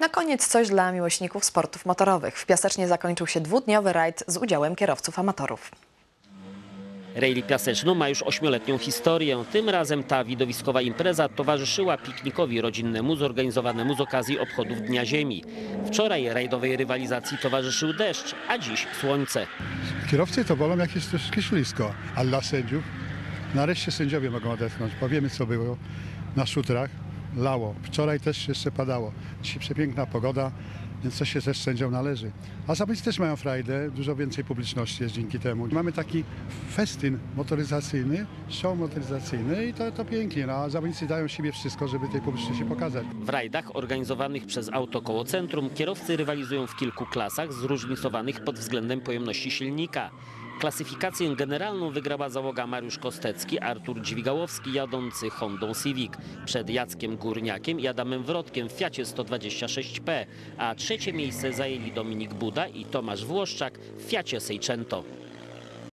Na koniec coś dla miłośników sportów motorowych. W Piasecznie zakończył się dwudniowy rajd z udziałem kierowców amatorów. Rally Piaseczno ma już ośmioletnią historię. Tym razem ta widowiskowa impreza towarzyszyła piknikowi rodzinnemu zorganizowanemu z okazji obchodów Dnia Ziemi. Wczoraj rajdowej rywalizacji towarzyszył deszcz, a dziś słońce. Kierowcy to wolą jak jest troszkę ślisko, a dla sędziów nareszcie sędziowie mogą odetchnąć. Powiemy co było na szutrach. Lało. Wczoraj też jeszcze padało. Dzisiaj przepiękna pogoda, więc coś się też sędziom należy. A zawodnicy też mają frajdę, dużo więcej publiczności jest dzięki temu. Mamy taki festyn motoryzacyjny, show motoryzacyjny i to, to pięknie. No, a zawodnicy dają siebie wszystko, żeby tej publiczności pokazać. W rajdach organizowanych przez Auto Koło Centrum kierowcy rywalizują w kilku klasach zróżnicowanych pod względem pojemności silnika. Klasyfikację generalną wygrała załoga Mariusz Kostecki, Artur Dźwigałowski jadący Hondą Civic przed Jackiem Górniakiem i Adamem Wrotkiem w Fiacie 126P, a trzecie miejsce zajęli Dominik Buda i Tomasz Włoszczak w Fiacie Seicento.